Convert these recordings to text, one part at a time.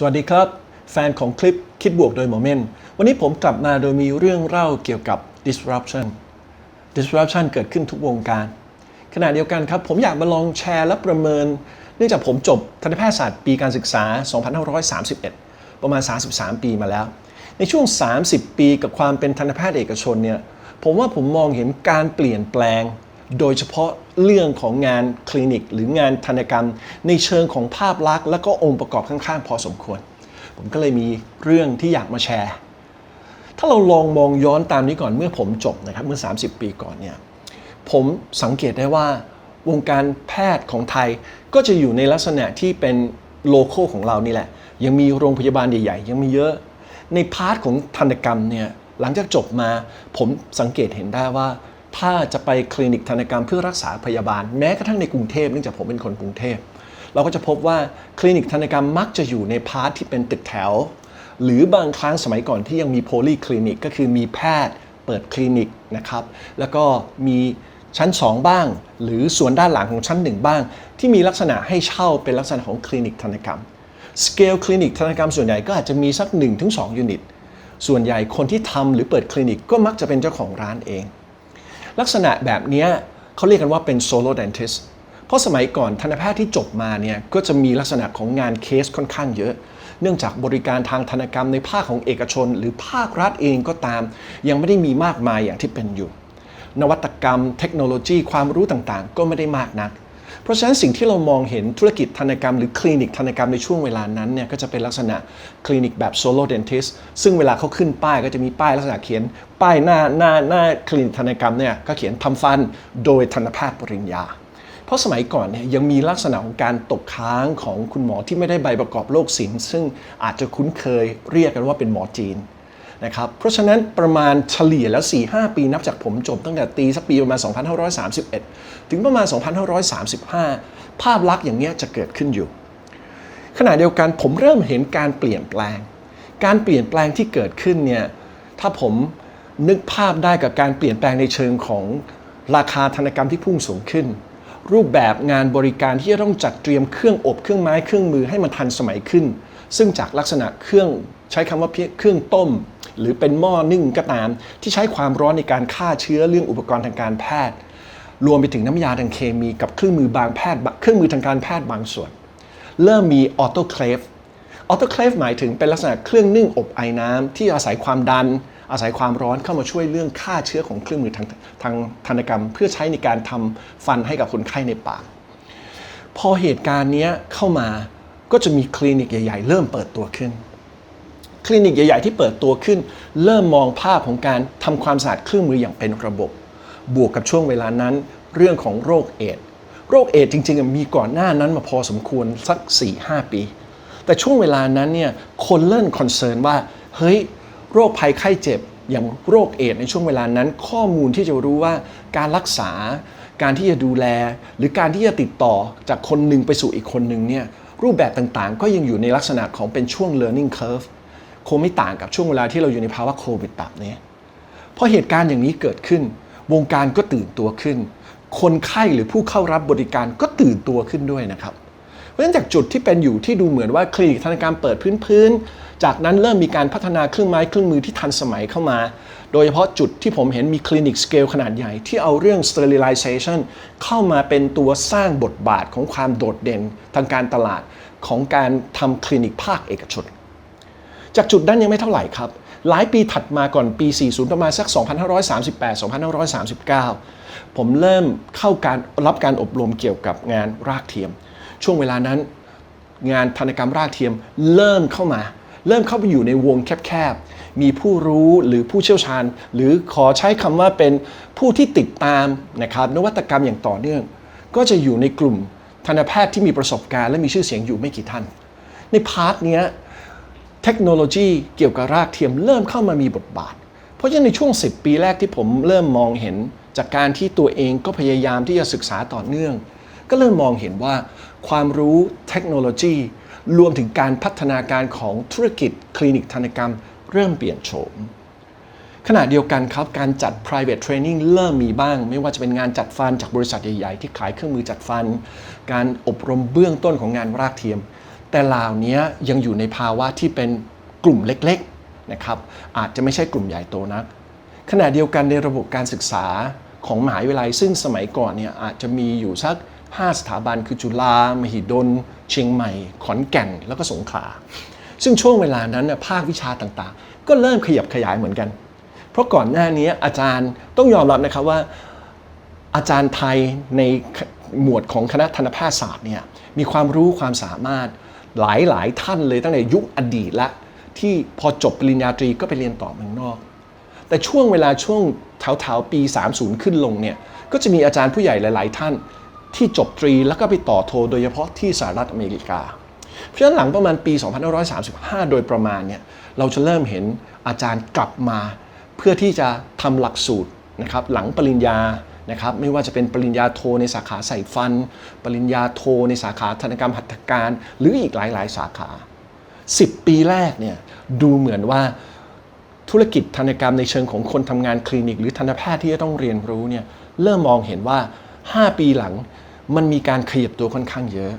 สวัสดีครับ แฟนของคลิปคิดบวกโดยโมเมนต์วันนี้ผมกลับมาโดยมีเรื่องเล่าเกี่ยวกับ disruption disruption เกิดขึ้นทุกวงการ ขณะเดียวกันครับ ผมอยากมาลองแชร์และประเมิน เนื่องจากผมจบทันตแพทยศาสตร์ปีการศึกษา 2531 ประมาณ 33 ปีมาแล้ว ในช่วง 30 ปีกับความเป็นทันตแพทย์เอกชนเนี่ยผมว่าผมมองเห็นการเปลี่ยนแปลง โดยเฉพาะ เรื่องของงานคลินิก หรืองานทันกรรม ในเชิงของภาพลักษณ์ และก็องค์ประกอบข้างๆ พอสมควร ผมก็เลยมีเรื่องที่อยากมาแชร์ ถ้าเราลองมองย้อนตามนี้ก่อนเมื่อผมจบนะครับเมื่อ 30 ปีก่อนเนี่ยผมสังเกตได้ว่าวงการแพทย์ของไทยก็จะอยู่ในลักษณะที่เป็นโลโก้ของเรานี่แหละ ยังมีโรงพยาบาลใหญ่ ๆ ยังมีเยอะ ในพาร์ทของทันตกรรมเนี่ยหลังจากจบมาผมสังเกตเห็นได้ว่า ถ้าจะไปคลินิกทันตกรรมเพื่อรักษาพยาบาล แม้กระทั่งในกรุงเทพเนื่องจากผมเป็นคนกรุงเทพ เราก็จะพบว่าคลินิกทันตกรรมมักจะอยู่ในพาร์ทที่เป็นตึกแถว หรือบางครั้งสมัยก่อนที่ยังมีโพลีคลินิกก็คือมีแพทย์เปิดคลินิกนะครับ แล้วก็มีชั้น 2 บ้าง หรือส่วนด้านหลังของชั้น 1 บ้าง ที่มีลักษณะให้เช่าเป็นลักษณะของคลินิกทันตกรรมสเกลคลินิกทันตกรรมส่วนใหญ่ก็อาจจะมีสัก 1-2 ยูนิต ส่วนใหญ่คนที่ทำหรือเปิดคลินิกก็มักจะเป็นเจ้าของร้านเอง ลักษณะแบบนี้เขาเรียกกันว่าเป็นโซโล d ดนทิสเพราะสมัยก่อนทันตแพทย์ที่จบมาเนี่ยก็จะมีลักษณะของงานเคสค่อนข้างเยอะ เนื่องจากบริการทางธนกรรมในภาคของเอกชน หรือภาครัฐเองก็ตาม ยังไม่ได้มีมากมายอย่างที่เป็นอยู่ นวัตกรรม เทคโนโลยีความรู้ต่างๆ ก็ไม่ได้มากนัก เพราะฉะนั้นสิ่งที่เรามองเห็นธุรกิจธนกรรมหรือคลินิกธนกรรมในช่วงเวลานั้นเนี่ยก็จะเป็นลักษณะคลินิกแบบโซโล d ดนทิสซึ่งเวลาเขาขึ้นป้ายก็จะมีป้ายลักษณะเขียนป้ายหน้าหน้าหน้าคลินิกธนกรรมเนี่ยก็เขียนทำฟันโดยทันตแพทย์ปริญญาเพราะสมัยก่อนเนี่ยยังมีลักษณะของการตกค้างของคุณหมอที่ไม่ได้ใบประกอบโรคศิลป์ซึ่งอาจจะคุ้นเคยเรียกกันว่าเป็นหมอจีน นะครับเพราะฉะนั้นประมาณเฉลี่ยแล้ว 4-5 ปีนับจากผมจบตั้งแต่ตีสักปีประมาณ 2531 ถึงประมาณ 2535 ภาพลักษณ์อย่างเนี้ยจะเกิดขึ้นอยู่ ขณะเดียวกันผมเริ่มเห็นการเปลี่ยนแปลง การเปลี่ยนแปลงที่เกิดขึ้นเนี่ยถ้าผมนึกภาพได้กับการเปลี่ยนแปลงในเชิงของราคาธนกรรมที่พุ่งสูงขึ้น รูปแบบงานบริการที่จะต้องจัดเตรียมเครื่องอบเครื่องไม้เครื่องมือให้มันทันสมัยขึ้น ซึ่งจากลักษณะเครื่องใช้คำว่าเครื่องต้ม หรือเป็นหม้อนึ่งก็ตาม ที่ใช้ความร้อนในการฆ่าเชื้อเรื่องอุปกรณ์ทางการแพทย์ รวมไปถึงน้ำยาทางเคมีกับเครื่องมือบางแพทย์เครื่องมือทางการแพทย์บางส่วน เริ่มมีออโตเคลฟออโตเคลฟหมายถึงเป็นลักษณะเครื่องนึ่งอบไอน้ำที่อาศัยความดัน อาศัยความร้อนเข้ามาช่วยเรื่องฆ่าเชื้อของเครื่องมือทางทางธนกรรม เพื่อใช้ในการทำฟันให้กับคนไข้ในปากพอเหตุการณ์นี้เข้ามาก็จะมีคลินิกใหญ่ ๆ เริ่มเปิดตัวขึ้น คลินิกใหญ่ๆที่เปิดตัวขึ้น เริ่มมองภาพของการทำความสะอาดเครื่องมืออย่างเป็นระบบ บวกกับช่วงเวลานั้น เรื่องของโรคเอดส์โรคเอดส์จริงๆ มีก่อนหน้านั้นมาพอสมควรสัก 4-5 ปี แต่ช่วงเวลานั้นเนี่ยคนเริ่มคอนเซิร์นว่าเฮ้ยโรคภัยไข้เจ็บอย่างโรคเอดส์ในช่วงเวลานั้น ข้อมูลที่จะรู้ว่าการรักษา การที่จะดูแล หรือการที่จะติดต่อจากคนหนึ่งไปสู่อีกคนหนึ่งเนี่ยรูปแบบต่างๆ ก็ยังอยู่ในลักษณะของเป็นช่วง learning curve คงไม่ต่างกับช่วงเวลาที่เราอยู่ในภาวะโควิดแบบนี้พอเหตุการณ์อย่างนี้เกิดขึ้น วงการก็ตื่นตัวขึ้น คนไข้หรือผู้เข้ารับบริการก็ตื่นตัวขึ้นด้วยนะครับเพราะฉะนั้นจากจุดที่เป็นอยู่ที่ดูเหมือนว่าคลินิกธนาการเปิดพื้นๆจากนั้นเริ่มมีการพัฒนาเครื่องไม้เครื่องมือที่ทันสมัยเข้ามา โดยเฉพาะจุดที่ผมเห็นมีคลินิกสเกลขนาดใหญ่ที่เอาเรื่อง sterilization เข้ามาเป็นตัวสร้างบทบาทของความโดดเด่นทางการตลาดของการทำคลินิกภาคเอกชน จากจุดนั้นยังไม่เท่าไหร่ครับ หลายปีถัดมาก่อนปี 40 ประมาณสัก 2538 2539 ผมเริ่มเข้าการรับการอบรมเกี่ยวกับงานรากเทียม ช่วงเวลานั้นงานธนกรรมรากเทียมเริ่มเข้ามา เริ่มเข้าไปอยู่ในวงแคบๆ มีผู้รู้หรือผู้เชี่ยวชาญ หรือขอใช้คำว่าเป็นผู้ที่ติดตามนะครับนวัตกรรมอย่างต่อเนื่อง ก็จะอยู่ในกลุ่มทันตแพทย์ที่มีประสบการณ์และมีชื่อเสียงอยู่ไม่กี่ท่าน ในพาร์ทเนี้ย เทคโนโลยีเกี่ยวกับรากเทียมเริ่มเข้ามามีบทบาท เพราะฉะนั้นในช่วง 10 ปีแรกที่ผมเริ่มมองเห็น จากการที่ตัวเองก็พยายามที่จะศึกษาต่อเนื่อง ก็เริ่มมองเห็นว่า ความรู้เทคโนโลยี รวมถึงการพัฒนาการของธุรกิจคลินิกธนกรรม เริ่มเปลี่ยนโฉมขณะเดียวกันครับ การจัด private training เริ่มมีบ้าง ไม่ว่าจะเป็นงานจัดฟันจากบริษัทใหญ่ ๆ ที่ขายเครื่องมือจัดฟัน การอบรมเบื้องต้นของงานรากเทียม แต่เหล่านี้ยังอยู่ในภาวะที่เป็นกลุ่มเล็กๆนะครับอาจจะไม่ใช่กลุ่มใหญ่โตนัก ขณะเดียวกันในระบบการศึกษาของมหาวิทยาลัย ซึ่งสมัยก่อนเนี่ยอาจจะมีอยู่สัก 5 สถาบันคือจุฬา มหิดล เชียงใหม่ ขอนแก่น แล้วก็สงขลา ซึ่งช่วงเวลานั้นน่ะภาควิชาต่างๆ ก็เริ่มขยับขยายเหมือนกัน เพราะก่อนหน้านี้อาจารย์ต้องยอมรับนะครับว่าอาจารย์ไทยในหมวดของคณะทันตแพทยศาสตร์เนี่ยมีความรู้ความสามารถ หลายหลายท่านเลยตั้งแต่ยุคอดีตละที่พอจบปริญญาตรีก็ไปเรียนต่อเมืองนอก แต่ช่วงเวลาช่วงแถวๆปี 30 ขึ้นลงเนี่ยก็จะมีอาจารย์ผู้ใหญ่หลาย ๆ ท่าน ที่จบตรีแล้วก็ไปต่อโทโดยเฉพาะที่สหรัฐอเมริกา เพราะฉะนั้นหลังประมาณปี 2535 โดยประมาณเนี่ยเราจะเริ่มเห็นอาจารย์กลับมา เพื่อที่จะทำหลักสูตรนะครับหลังปริญญา นะครับไม่ว่าจะเป็นปริญญาโทในสาขาใส่ฟัน ปริญญาโทในสาขาธนกรรมหัตถการ หรืออีกหลาย ๆ สาขา 10 ปีแรกเนี่ยดูเหมือนว่าธุรกิจธนกรรมในเชิงของคนทำงานคลินิก หรือทันตแพทย์ที่จะต้องเรียนรู้เนี่ยเริ่มมองเห็นว่า 5 ปีหลังมันมีการขยับตัวค่อนข้างเยอะ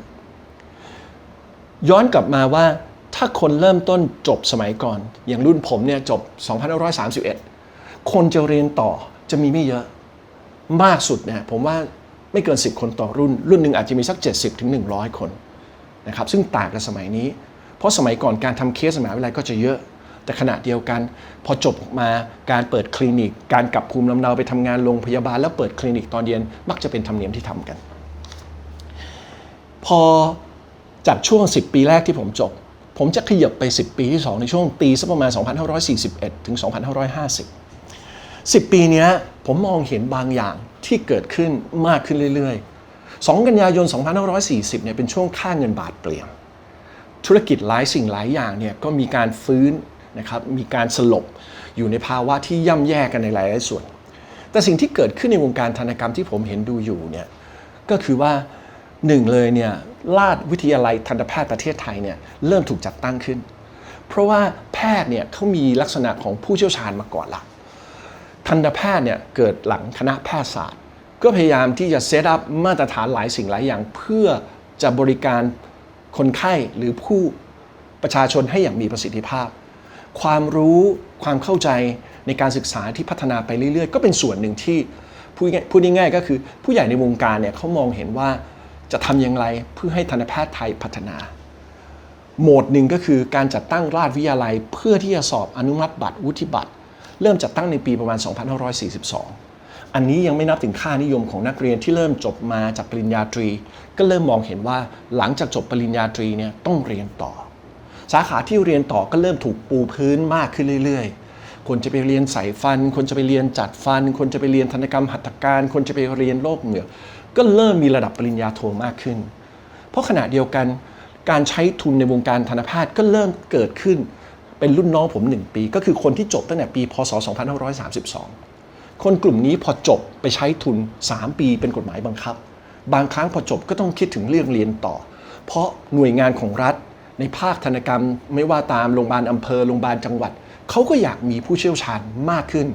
ย้อนกลับมาว่าถ้าคนเริ่มต้นจบสมัยก่อน อย่างรุ่นผมเนี่ยจบ 2531 คนจะเรียนต่อจะมีไม่เยอะ มากสุดเนี่ยผมว่าไม่เกิน 10 คนต่อรุ่น รุ่นหนึ่งอาจจะมีสัก 70ถึง100 คนนะครับซึ่งต่างกับสมัยนี้ เพราะสมัยก่อนการทำเคสสมัยวิทยาลัยก็จะเยอะ แต่ขณะเดียวกัน พอจบมาการเปิดคลินิก การกลับภูมิลำเนาไปทำงานโรงพยาบาล แล้วเปิดคลินิกตอนเย็นมักจะเป็นธรรมเนียมที่ทำกัน พอจากช่วง 10 ปีแรกที่ผมจบ ผมจะขยับไป 10 ปีที่ 2 ในช่วงปีสักประมาณ 2541 ถึง 2550 10 ปีนี้ผมมองเห็นบางอย่างที่เกิดขึ้นมากขึ้นเรื่อย ๆ 2 กันยายน 2540 เนี่ยเป็นช่วงค่าเงินบาทเปลี่ยน ธุรกิจหลายสิ่งหลายอย่างเนี่ยก็มีการฟื้นนะครับมีการสลบอยู่ในภาวะที่ย่ำแย่กันในหลายๆส่วน แต่สิ่งที่เกิดขึ้นในวงการธนกรรมที่ผมเห็นดูอยู่เนี่ยก็คือว่าหนึ่งเลยเนี่ยราชวิทยาลัยทันตแพทย์ประเทศไทยเนี่ยเริ่มถูกจัดตั้งขึ้น เพราะว่าแพทย์เนี่ยเขามีลักษณะของผู้เชี่ยวชาญมาก่อนละ ทันตแพทย์เนี่ยเกิดหลังคณะแพทยศาสตร์ ก็พยายามที่จะเซตอัพมาตรฐานหลายสิ่งหลายอย่าง เพื่อจะบริการคนไข้หรือผู้ประชาชนให้อย่างมีประสิทธิภาพ ความรู้ความเข้าใจในการศึกษาที่พัฒนาไปเรื่อย ๆ ก็เป็นส่วนหนึ่งที่พูดง่ายๆก็คือ ผู้ใหญ่ในวงการเนี่ยเขามองเห็นว่าจะทำอย่างไรเพื่อให้ทันตแพทย์ไทยพัฒนา โหมดหนึ่งก็คือการจัดตั้งราชวิทยาลัยเพื่อที่จะสอบอนุมัติบัตรวุฒิบัตร เริ่มจัดตั้งในปีประมาณ 2542 อันนี้ยังไม่นับถึงค่านิยมของนักเรียนที่เริ่มจบมาจากปริญญาตรี ก็เริ่มมองเห็นว่าหลังจากจบปริญญาตรีเนี่ยต้องเรียนต่อ สาขาที่เรียนต่อก็เริ่มถูกปูพื้นมากขึ้นเรื่อยๆ คนจะไปเรียนใส่ฟัน คนจะไปเรียนจัดฟัน คนจะไปเรียนธนกรรมหัตถการ คนจะไปเรียนโรคเหงือกก็เริ่มมีระดับปริญญาโทมากขึ้น เพราะขณะเดียวกันการใช้ทุนในวงการทันตแพทย์ก็เริ่มเกิดขึ้น เป็นรุ่นน้องผม 1 ปี ก็คือคนที่จบตั้งแต่ปี พศ 2532 คนกลุ่มนี้พอจบไปใช้ทุน 3 ปีเป็นกฎหมายบังคับ บางครั้งพอจบก็ต้องคิดถึงเรื่องเรียนต่อ เพราะหน่วยงานของรัฐ ในภาคธนกรรม ไม่ว่าตามโรงพยาบาลอำเภอโรงพยาบาลจังหวัดเขาก็อยากมีผู้เชี่ยวชาญมากขึ้น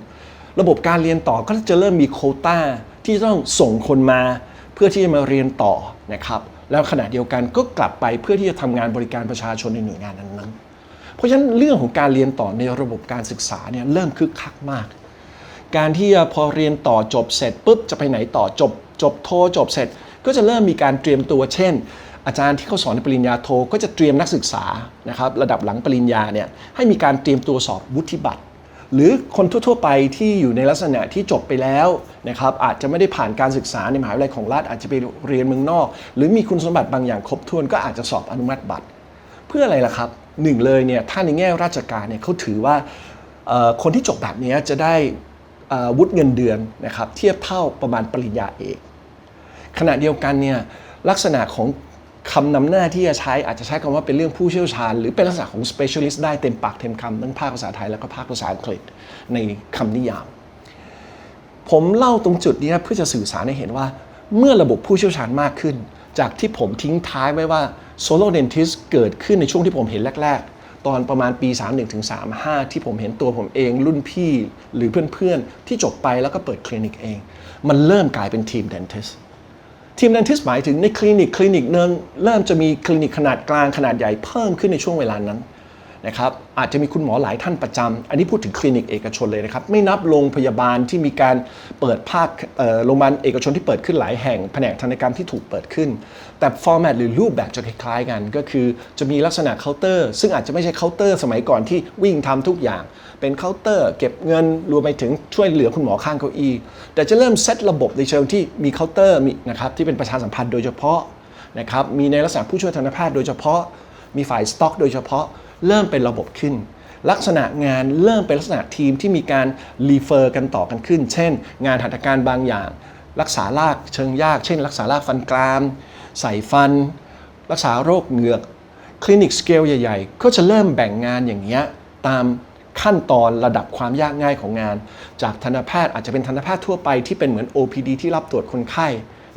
ระบบการเรียนต่อก็จะเริ่มมีโคต้าที่ต้องส่งคนมา เพื่อที่จะมาเรียนต่อนะครับแล้วขณะเดียวกันก็กลับไปเพื่อที่จะทำงานบริการประชาชนในหน่วยงานนั้นๆ เพราะฉะนั้นเรื่องของการเรียนต่อในระบบการศึกษาเนี่ยเริ่มคึกคักมาก การที่พอเรียนต่อจบเสร็จปุ๊บจะไปไหนต่อจบ จบโทจบเสร็จ ก็จะเริ่มมีการเตรียมตัวเช่น อาจารย์ที่เขาสอนในปริญญาโทก็จะเตรียมนักศึกษานะครับระดับหลังปริญญาเนี่ยให้มีการเตรียมตัวสอบวุฒิบัตรหรือคนทั่ว ๆ ไปที่อยู่ในลักษณะที่จบไปแล้วนะครับอาจจะไม่ได้ผ่านการศึกษาในมหาวิทยาลัยของรัฐอาจจะไปเรียนเมืองนอก หรือมีคุณสมบัติบางอย่างครบถ้วนก็อาจจะสอบอนุมัติบัตร เพื่ออะไรล่ะครับ หนึ่งเลยเนี่ยถ้าในแง่ราชการเนี่ยเขาถือว่าคนที่จบแบบนี้จะได้วุฒิเงินเดือนนะครับเทียบเท่าประมาณปริญญาเอกขณะเดียวกันเนี่ยลักษณะของคำนำหน้าที่จะใช้อาจจะใช้คำว่าเป็นเรื่องผู้เชี่ยวชาญ หรือเป็นลักษณะของ specialist ได้เต็มปากเต็มคำทั้งภาคภาษาไทยแล้วก็ภาคภาษาอังกฤษในคำนิยาม ผมเล่าตรงจุดนี้เพื่อจะสื่อสารให้เห็นว่า เมื่อระบบผู้เชี่ยวชาญมากขึ้น จากที่ผมทิ้งท้ายไว้ว่า โซโลเดนทิสเกิดขึ้นในช่วงที่ผมเห็นแรก ๆ ตอนประมาณปี 31ถึง35 ที่ผมเห็นตัวผมเองรุ่นพี่หรือเพื่อนๆ ที่จบไปแล้วก็เปิดคลินิกเอง มันเริ่มกลายเป็นทีมเดนทิสทีมเดนทิสหมายถึงในคลินิกคลินิกเริ่มเริ่มจะมีคลินิกขนาดกลางขนาดใหญ่เพิ่มขึ้นในช่วงเวลานั้น นะครับอาจจะมีคุณหมอหลายท่านประจำอันนี้พูดถึงคลินิกเอกชนเลยนะครับ ไม่นับโรงพยาบาลที่มีการเปิดภาคโรงพยาบาลเอกชนที่เปิดขึ้นหลายแห่งแผนกธัญญกรรมที่ถูกเปิดขึ้น แต่ฟอร์แมตหรือรูปแบบจะคล้ายๆกัน ก็คือจะมีลักษณะเคาน์เตอร์ ซึ่งอาจจะไม่ใช่เคาน์เตอร์สมัยก่อนที่วิ่งทำทุกอย่าง เป็นเคาน์เตอร์ เก็บเงินรวมไปถึงช่วยเหลือคุณหมอข้างเก้าอี้แต่จะเริ่มเซตระบบในเชิงที่มีเคาน์เตอร์มีนะครับที่เป็นประชาสัมพันธ์โดยเฉพาะนะครับมีในลักษณะผู้ช่วยทันตแพทย์โดยเฉพาะมีฝ่ายสต็อก โดยเฉพาะ เริ่มเป็นระบบขึ้น ลักษณะงานเริ่มเป็นลักษณะทีมที่มีการรีเฟอร์กันต่อกันขึ้น เช่น งานหัตถการบางอย่าง รักษาลากเชิงยาก เช่น รักษาลากฟันกราม ใส่ฟัน รักษาโรคเหงือก คลินิกสเกลใหญ่ๆ ก็จะเริ่มแบ่งงานอย่างเงี้ยตามขั้นตอนระดับความยากง่ายของงาน จากทันตแพทย์อาจจะเป็นทันตแพทย์ทั่วไปที่เป็นเหมือน OPD ที่รับตรวจคนไข้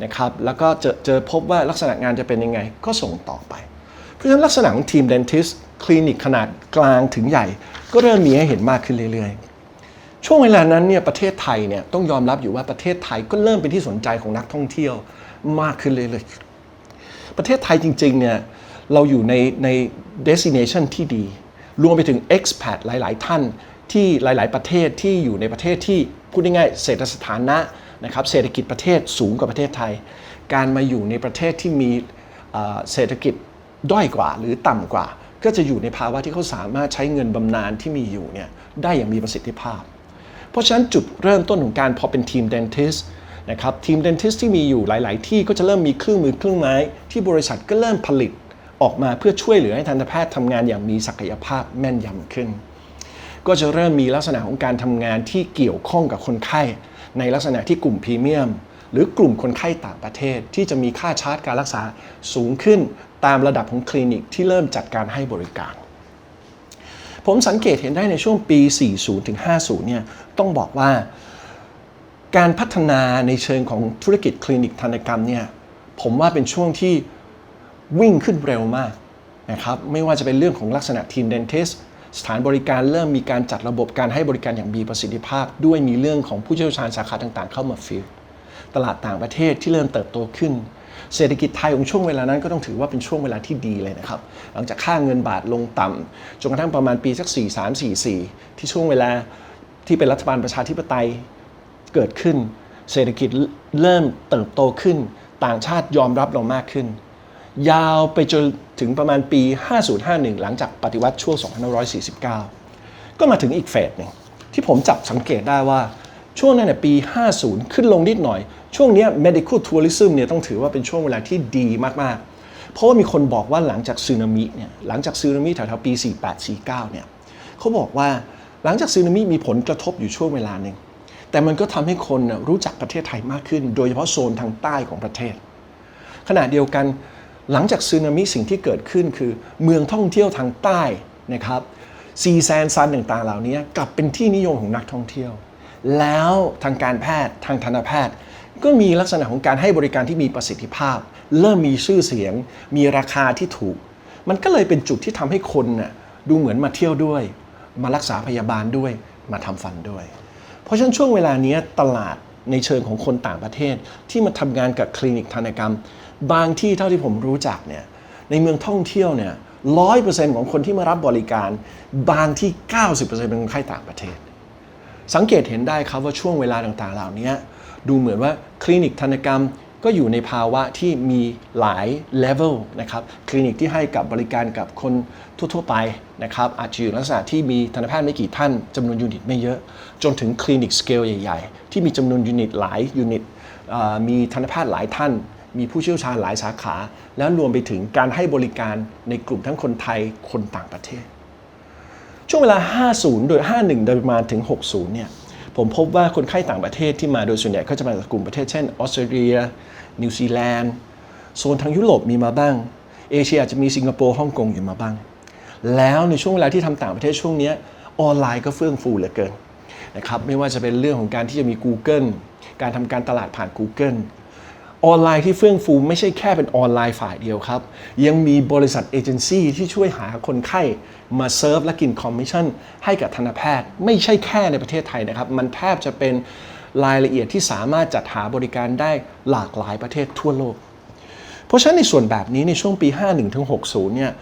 นะครับแล้วก็เจอเจอพบว่าลักษณะงานจะเป็นยังไงก็ส่งต่อไป เพราะฉะนั้นลักษณะของทีม dentist คลินิกขนาดกลางถึงใหญ่ ก็เริ่มมีให้เห็นมากขึ้นเรื่อยๆ ช่วงเวลานั้นเนี่ยประเทศไทยเนี่ยต้องยอมรับอยู่ว่าประเทศไทยก็เริ่มเป็นที่สนใจของนักท่องเที่ยวมากขึ้นเรื่อยๆ ประเทศไทยจริงๆเนี่ยเราอยู่ในใน destination ที่ดี รวมไปถึง expat หลาย ๆ ท่านที่หลาย ๆ ประเทศที่อยู่ในประเทศที่พูดง่ายๆเศรษฐสถานะนะครับเศรษฐกิจประเทศสูงกว่าประเทศไทย การมาอยู่ในประเทศที่มีเศรษฐกิจด้อยกว่าหรือต่ำกว่า ก็จะอยู่ในภาวะที่เขาสามารถใช้เงินบำนาญที่มีอยู่เนี่ยได้อย่างมีประสิทธิภาพ เพราะฉะนั้นจุดเริ่มต้นของการพอเป็นทีม dentist นะครับทีม dentist ที่มีอยู่หลาย ๆ ที่ก็จะเริ่มมีเครื่องมือเครื่องไม้ ที่บริษัทก็เริ่มผลิตออกมาเพื่อช่วยเหลือให้ทันตแพทย์ทำงานอย่างมีศักยภาพแม่นยำขึ้น ก็จะเริ่มมีลักษณะของการทำงานที่เกี่ยวข้องกับคนไข้ ในลักษณะที่กลุ่มพรีเมียม หรือกลุ่มคนไข้ต่างประเทศที่จะมีค่าชาร์จการรักษาสูงขึ้น ตามระดับของคลินิกที่เริ่มจัดการให้บริการ ผมสังเกตเห็นได้ในช่วงปี 40 ถึง 50 เนี่ย ต้องบอกว่า การพัฒนาในเชิงของธุรกิจคลินิกทันตกรรมเนี่ย ผมว่าเป็นช่วงที่วิ่งขึ้นเร็วมากนะครับ ไม่ว่าจะเป็นเรื่องของลักษณะทีมเดนทิสสถานบริการเริ่มมีการจัดระบบการให้บริการอย่างมีประสิทธิภาพ ด้วยมีเรื่องของผู้เชี่ยวชาญสาขาต่างๆ เข้ามาฟิลตลาดต่างประเทศที่เริ่มเติบโตขึ้น เศรษฐกิจไทยของช่วงเวลานั้นก็ต้องถือว่าเป็นช่วงเวลาที่ดีเลยนะครับ หลังจากค่าเงินบาทลงต่ำจนกระทั่งประมาณปีสัก 4 3 4 4 ที่ช่วงเวลาที่เป็นรัฐบาลประชาธิปไตยเกิดขึ้น เศรษฐกิจเริ่มเติบโตขึ้น ต่างชาติยอมรับเรามากขึ้น ยาวไปจนถึงประมาณปี 5051 หลังจากปฏิวัติช่วง 2549 ก็มาถึงอีกเฟสหนึ่งที่ผมจับสังเกตได้ว่าช่วงนั้นเนี่ยปี 50 ขึ้นลงนิดหน่อย ช่วงนี้ medical tourism เนี่ยต้องถือว่าเป็นช่วงเวลาที่ดีมาก ๆ เพราะว่ามีคนบอกว่าหลังจากสึนามิเนี่ยหลังจากสึนามิแถวๆปี 48-49 เนี่ยเขาบอกว่าหลังจากสึนามิมีผลกระทบอยู่ช่วงเวลาหนึ่งแต่มันก็ทำให้คนรู้จักประเทศไทยมากขึ้น โดยเฉพาะโซนทางใต้ของประเทศ ขณะเดียวกันหลังจากสึนามิสิ่งที่เกิดขึ้นคือ เมืองท่องเที่ยวทางใต้นะครับซีแซนซันต่างๆ เหล่านี้กลับเป็นที่นิยมของนักท่องเที่ยว แล้วทางการแพทย์ทางทันตแพทย์ ก็มีลักษณะของการให้บริการที่มีประสิทธิภาพ เริ่มมีชื่อเสียง มีราคาที่ถูก มันก็เลยเป็นจุดที่ทำให้คนน่ะดูเหมือนมาเที่ยวด้วย มารักษาพยาบาลด้วย มาทำฟันด้วย เพราะฉะนั้นช่วงเวลานี้ตลาดในเชิงของคนต่างประเทศ ที่มาทำงานกับคลินิกทันกรรม บางที่เท่าที่ผมรู้จักเนี่ยในเมืองท่องเที่ยวเนี่ยร้อยเปอร์เซ็นต์ของคนที่มารับบริการ บางที่ 90%เป็นคนไข้ต่างประเทศ สังเกตเห็นได้ครับว่าช่วงเวลาต่างๆ เหล่านี้ ดูเหมือนว่าคลินิกทันกรรมก็อยู่ในภาวะที่มีหลายเลเวลนะครับคลินิกที่ให้กับบริการกับคนทั่ว ๆ ไปนะครับอาจจะอยู่ลักษณะที่มีทันตแพทย์ไม่กี่ท่านจำนวนยูนิตไม่เยอะ จนถึงคลินิกสเกลใหญ่ ๆ ที่มีจำนวนยูนิตหลายยูนิตมีทันตแพทย์หลายท่าน มีผู้เชี่ยวชาญหลายสาขา แล้วรวมไปถึงการให้บริการในกลุ่มทั้งคนไทยคนต่างประเทศ ช่วงเวลา 50 โดย 51 โดยประมาณถึง 60 เนี่ย ผมพบว่าคนไข้ต่างประเทศที่มาโดยส่วนใหญ่ก็จะมาจากกลุ่มประเทศเช่นออสเตรเลีย นิวซีแลนด์โซนทางยุโรปมีมาบ้าง เอเชียอาจจะมีสิงคโปร์ฮ่องกงอยู่มาบ้าง แล้วในช่วงเวลาที่ทำต่างประเทศช่วงนี้ออนไลน์ก็เฟื่องฟูเหลือเกินนะครับไม่ว่าจะเป็นเรื่องของการที่จะมี Google การทำการตลาดผ่าน Google ออนไลน์ที่เฟื่องฟูไม่ใช่แค่เป็นออนไลน์ฝ่ายเดียวครับ ยังมีบริษัทเอเจนซี่ที่ช่วยหาคนไข้มาเซิร์ฟและกินคอมมิชชั่นให้กับทันตแพทย์ ไม่ใช่แค่ในประเทศไทยนะครับ มันแทบจะเป็นรายละเอียดที่สามารถจัดหาบริการได้หลากหลายประเทศทั่วโลก เพราะฉะนั้นในส่วนแบบนี้ในช่วงปี 51-60 เนี่ย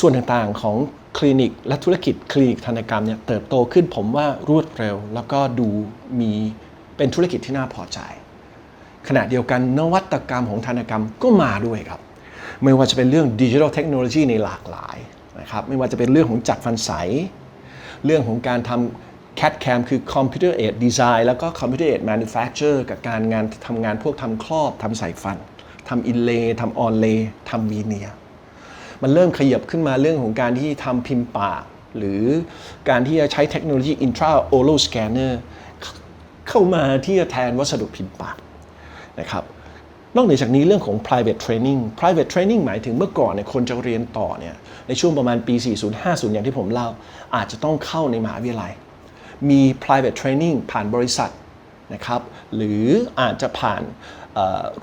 ส่วนต่างๆของคลินิกและธุรกิจคลินิกธนกรรมเนี่ยเติบโตขึ้นผมว่ารวดเร็ว แล้วก็ดูมีเป็นธุรกิจที่น่าพอใจ ขณะเดียวกันนวัตกรรมของธนกรรมก็มาด้วยครับ ไม่ว่าจะเป็นเรื่องดิจิทัลเทคโนโลยีในหลากหลายนะครับไม่ว่าจะเป็นเรื่องของจัดฟันใส เรื่องของการทำ CAD CAM คือ Computer Aided Design แล้วก็ Computer Aided Manufacture กับการงานทำงานพวกทำครอบทำใส่ฟันทำอินเลย์ทำออนเลย์ทำวีเนียมันเริ่มขยับขึ้นมาเรื่องของการที่ทำพิมพ์ปากหรือการที่จะใช้เทคโนโลยี intraoral scanner เข้ามาที่จะแทนวัสดุพิมพ์ปาก นะครับนอกเหนือจากนี้เรื่องของ private training private training หมายถึงเมื่อก่อนเนี่ยคนจะเรียนต่อเนี่ยในช่วงประมาณปี 40-50 อย่างที่ผมเล่า อาจจะต้องเข้าในมหาวิทยาลัย มี private training ผ่านบริษัทนะครับหรืออาจจะผ่าน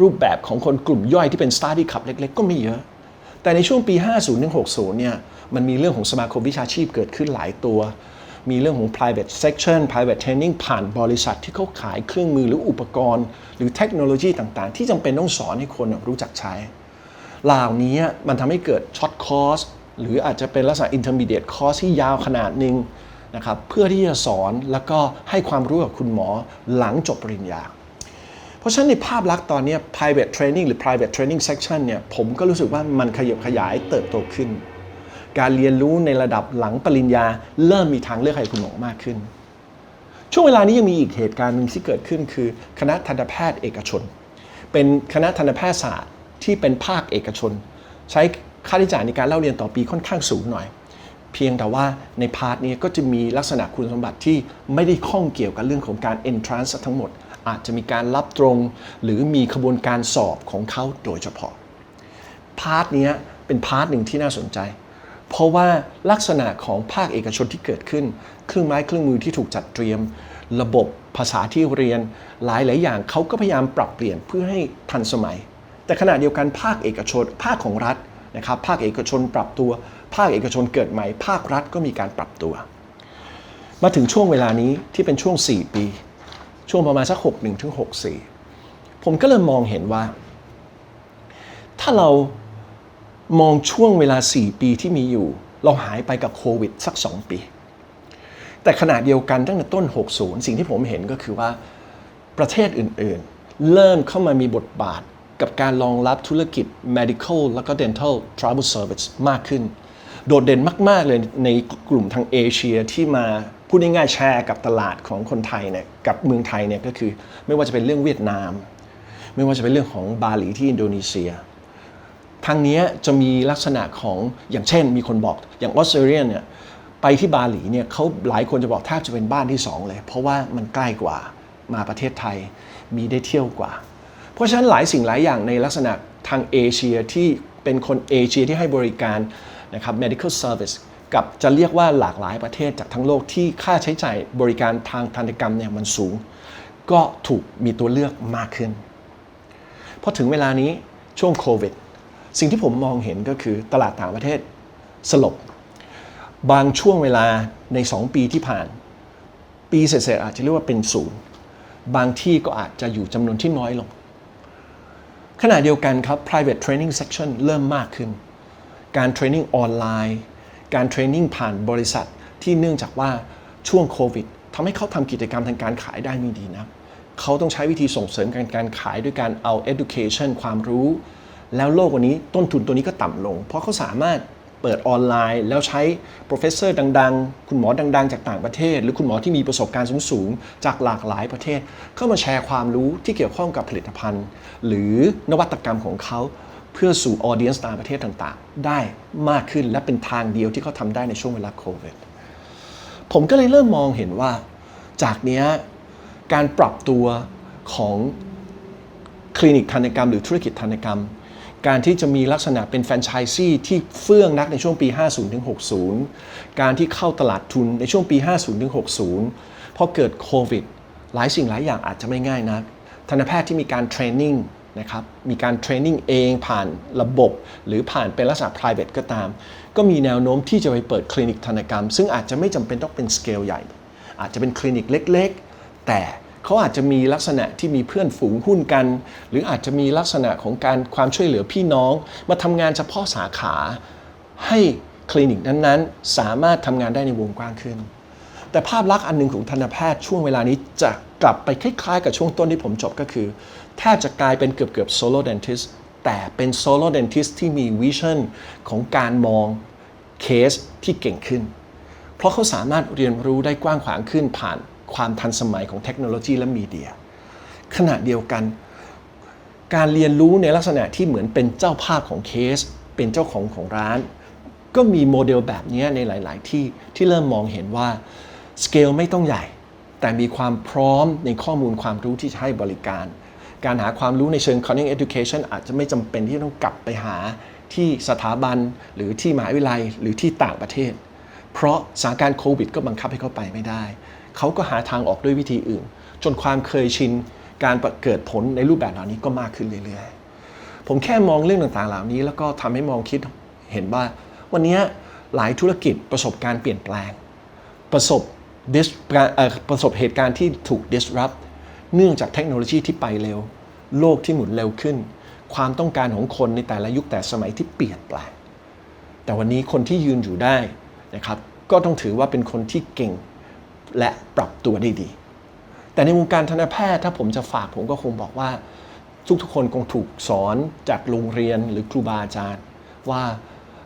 รูปแบบของคนกลุ่มย่อยที่เป็น study club เล็กๆ ก็ม่เยอะ แต่ในช่วงปี 50-60 เนี่ยมันมีเรื่องของสมาคมวิชาชีพเกิดขึ้นหลายตัว มีเรื่องของ private section private training ผ่านบริษัทที่เขาขายเครื่องมือหรืออุปกรณ์ หรือเทคโนโลยีต่างๆ ที่จำเป็นต้องสอนให้คนรู้จักใช้เหล่านี้มันทำให้เกิดช็อตคอร์สหรืออาจจะเป็นลักษณะ intermediate course ที่ยาวขนาดหนึ่งนะครับเพื่อที่จะสอนแล้วก็ให้ความรู้กับคุณหมอหลังจบปริญญา เพราะฉะนั้นในภาพลักษณ์ตอนนี้ private training หรือ private training section เนี่ยผมก็รู้สึกว่ามันขยับขยายเติบโตขึ้น การเรียนรู้ในระดับหลังปริญญา เริ่มมีทางเลือกให้คุณหมอมากขึ้น ช่วงเวลานี้ยังมีอีกเหตุการณ์หนึ่งที่เกิดขึ้นคือ คณะทันตแพทย์เอกชน เป็นคณะทันตแพทยศาสตร์ที่เป็นภาคเอกชน ใช้ค่าใช้จ่ายในการเล่าเรียนต่อปีค่อนข้างสูงหน่อย เพียงแต่ว่าในพาร์ทนี้ก็จะมีลักษณะคุณสมบัติที่ไม่ได้ข้องเกี่ยวกับเรื่องของการ entrance ทั้งหมด อาจจะมีการรับตรง หรือมีขบวนการสอบของเขาโดยเฉพาะพาร์ทนี้เป็นพาร์ทหนึ่งที่น่าสนใจ เพราะว่าลักษณะของภาคเอกชนที่เกิดขึ้น เครื่องไม้เครื่องมือที่ถูกจัดเตรียม ระบบภาษาที่เรียนหลายหลายอย่างเขาก็พยายามปรับเปลี่ยนเพื่อให้ทันสมัย แต่ขณะเดียวกันภาคเอกชน ภาคของรัฐนะครับภาคเอกชนปรับตัว ภาคเอกชนเกิดใหม่ ภาครัฐก็มีการปรับตัว มาถึงช่วงเวลานี้ที่เป็นช่วง 4 ปี ช่วงประมาณสัก 61ถึง64 ผมก็เริ่มมองเห็นว่า ถ้าเรา มองช่วงเวลา 4 ปีที่มีอยู่ เราหายไปกับโควิดสัก 2 ปี แต่ขณะเดียวกันตั้งแต่ต้น 60 สิ่งที่ผมเห็นก็คือว่าประเทศอื่นๆ เริ่มเข้ามามีบทบาทกับการรองรับธุรกิจ medical แล้วก็ dental travel service มากขึ้น โดดเด่นมาก ๆ เลยในกลุ่มทางเอเชียที่มาพูดง่ายๆแชร์กับตลาดของคนไทยเนี่ยกับเมืองไทยเนี่ยก็คือไม่ว่าจะเป็นเรื่องเวียดนาม ไม่ว่าจะเป็นเรื่องของบาหลีที่อินโดนีเซีย ทางนี้จะมีลักษณะของอย่างเช่น มีคนบอกอย่างออสเตรเลียเนี่ยไปที่บาหลีเนี่ยเขาหลายคนจะบอกแทบจะเป็นบ้านที่สองเลย เพราะว่ามันใกล้กว่ามาประเทศไทยมีได้เที่ยวกว่า เพราะฉะนั้นหลายสิ่งหลายอย่างในลักษณะทางเอเชียที่เป็นคนเอเชียที่ให้บริการนะครับ medical service กับจะเรียกว่าหลากหลายประเทศจากทั้งโลกที่ค่าใช้จ่ายบริการทางทันตกรรมเนี่ยมันสูง ก็ถูกมีตัวเลือกมากขึ้นพอถึงเวลานี้ช่วงโควิด สิ่งที่ผมมองเห็นก็คือตลาดต่างประเทศสลบบางช่วงเวลาใน 2 ปีที่ผ่าน ปีเศษๆอาจจะเรียกว่าเป็นศูนย์บางที่ก็อาจจะอยู่จำนวนที่น้อยลง ขณะเดียวกันครับ private training section เริ่มมากขึ้น การเทรนนิ่งออนไลน์ การเทรนนิ่งผ่านบริษัทที่เนื่องจากว่าช่วงโควิดทำให้เขาทำกิจกรรมทางการขายได้ไม่ดีนะ เขาต้องใช้วิธีส่งเสริมการการขายด้วยการเอา education ความรู้ แล้วโลกวันนี้ต้นทุนตัวนี้ก็ต่ำลง เพราะเขาสามารถเปิดออนไลน์ แล้วใช้ professor ดังๆ คุณหมอดัง ๆ จากต่างประเทศ หรือคุณหมอที่มีประสบการณ์สูงๆ จากหลากหลายประเทศ เข้ามาแชร์ความรู้ที่เกี่ยวข้องกับผลิตภัณฑ์ หรือนวัตกรรมของเขา เพื่อสู่ออเดียนส์ต่างประเทศต่างๆ ได้มากขึ้นและเป็นทางเดียวที่เขาทำได้ในช่วงเวลาโควิดผมก็เลยเริ่มมองเห็นว่า จากนี้การปรับตัวของคลินิกทันตกรรม หรือธุรกิจทันตกรรม การที่จะมีลักษณะเป็นแฟรนไชส์ซีที่เฟื่องนักในช่วงปี 50-60 การที่เข้าตลาดทุนในช่วงปี 50-60 พอเกิดโควิด หลายสิ่งหลายอย่างอาจจะไม่ง่ายนักทันตแพทย์ที่มีการเทรนนิ่งนะครับมีการเทรนนิ่งเองผ่านระบบ หรือผ่านเป็นลักษณะ private ก็ตาม ก็มีแนวโน้มที่จะไปเปิดคลินิกทันตกรรม ซึ่งอาจจะไม่จำเป็นต้องเป็นสเกลใหญ่ อาจจะเป็นคลินิกเล็ก ๆ แต่ เขาอาจจะมีลักษณะที่มีเพื่อนฝูงหุ้นกัน หรืออาจจะมีลักษณะของการความช่วยเหลือพี่น้อง มาทำงานเฉพาะสาขาให้คลินิกนั้นๆ สามารถทำงานได้ในวงกว้างขึ้น แต่ภาพลักษณ์อันหนึ่งของทันตแพทย์ช่วงเวลานี้จะกลับไปคล้ายๆ กับช่วงต้นที่ผมจบก็คือ แทบจะกลายเป็นเกือบๆ solo dentist แต่เป็น solo dentist ที่มีวิชั่นของการมองเคสที่เก่งขึ้น เพราะเขาสามารถเรียนรู้ได้กว้างขวางขึ้นผ่าน ความทันสมัยของเทคโนโลยีและมีเดีย ขณะเดียวกันการเรียนรู้ในลักษณะที่เหมือนเป็นเจ้าภาพของเคส เป็นเจ้าของของร้าน ก็มีโมเดลแบบนี้ในหลาย ๆ ที่ที่เริ่มมองเห็นว่าสเกลไม่ต้องใหญ่ แต่มีความพร้อมในข้อมูลความรู้ที่จะให้บริการ การหาความรู้ในเชิง Cunning Education อาจจะไม่จำเป็นที่ต้องกลับไปหาที่สถาบันหรือที่มหาวิทยาลัยหรือที่ต่างประเทศ เพราะสถานการณ์โควิด ก็บังคับให้เขาไปไม่ได้ เขาก็หาทางออกด้วยวิธีอื่น จนความเคยชินการเกิดผลในรูปแบบเหล่านี้ก็มากขึ้นเรื่อยๆ ผมแค่มองเรื่องต่างๆเหล่านี้ แล้วก็ทำให้มองคิดเห็นว่า วันนี้หลายธุรกิจประสบการเปลี่ยนแปลง ประสบเอ่อประสบเหตุการณ์ที่ถูก disrupt เนื่องจากเทคโนโลยีที่ไปเร็ว โลกที่หมุนเร็วขึ้น ความต้องการของคนในแต่ละยุคแต่สมัยที่เปลี่ยนแปลง แต่วันนี้คนที่ยืนอยู่ได้นะครับ ก็ต้องถือว่าเป็นคนที่เก่ง และปรับตัวได้ดี แต่ในวงการทันตแพทย์ถ้าผมจะฝากผมก็คงบอกว่า ทุกๆคนคงถูกสอนจากโรงเรียนหรือครูบาอาจารย์ ว่า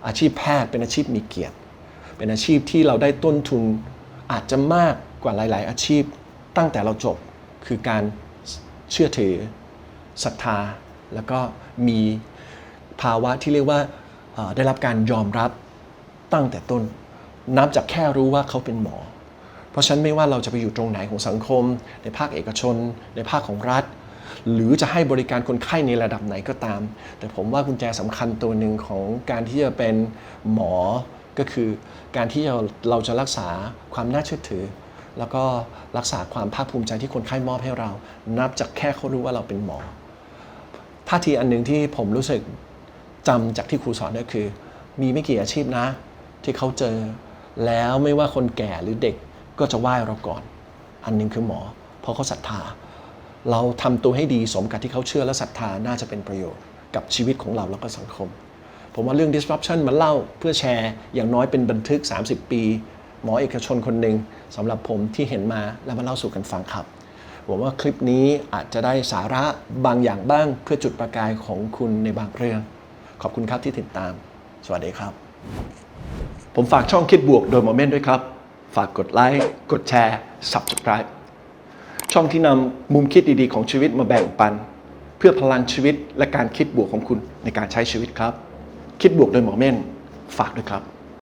อาชีพแพทย์เป็นอาชีพมีเกียรติ เป็นอาชีพที่เราได้ต้นทุนอาจจะมากกว่าหลาย ๆ อาชีพตั้งแต่เราจบคือการเชื่อถือศรัทธา แล้วก็มีภาวะที่เรียกว่าได้รับการยอมรับตั้งแต่ต้น นับจากแค่รู้ว่าเขาเป็นหมอ ราะฉะนั้นไม่ว่าเราจะไปอยู่ตรงไหนของสังคม ในภาคเอกชน ในภาคของรัฐ หรือจะให้บริการคนไข้ในระดับไหนก็ตาม แต่ผมว่ากุญแจสำคัญตัวหนึ่งของการที่จะเป็นหมอก็คือการที่เราเราจะรักษาความน่าเชื่อถือ แล้วก็รักษาความภาคภูมิใจที่คนไข้มอบให้เรา นับจากแค่เขารู้ว่าเราเป็นหมอท่าทีอันหนึ่งที่ผมรู้สึกจำจากที่ครูสอนก็คือ มีไม่กี่อาชีพนะ ที่เขาเจอแล้วไม่ว่าคนแก่หรือเด็ก ก็จะไหว้เราก่อน อันหนึงคือหมอ เพราะเขาศรัทธา เราทำตัวให้ดีสมกับที่เขาเชื่อและศรัทธาน่าจะเป็นประโยชน์กับชีวิตของเราแล้วก็สังคม ผมว่าเรื่อง disruption มาเล่าเพื่อแชร์อย่างน้อยเป็นบันทึก 30 ปี หมอเอกชนคนหนึ่งสำหรับผมที่เห็นมาแล้วมาเล่าสู่กันฟังครับหวังว่าคลิปนี้อาจจะได้สาระบางอย่างบ้างเพื่อจุดประกายของคุณในบางเรื่อง ขอบคุณครับที่ติดตาม สวัสดีครับ ผมฝากช่องคิดบวกโดยโมเมนต์ด้วยครับ ฝากกดไลค์ กดแชร์ Subscribe ช่องที่นำมุมคิดดีๆของชีวิตมาแบ่งปัน เพื่อพลังชีวิตและการคิดบวกของคุณในการใช้ชีวิตครับ คิดบวกโดยหมอเม่น ฝากด้วยครับ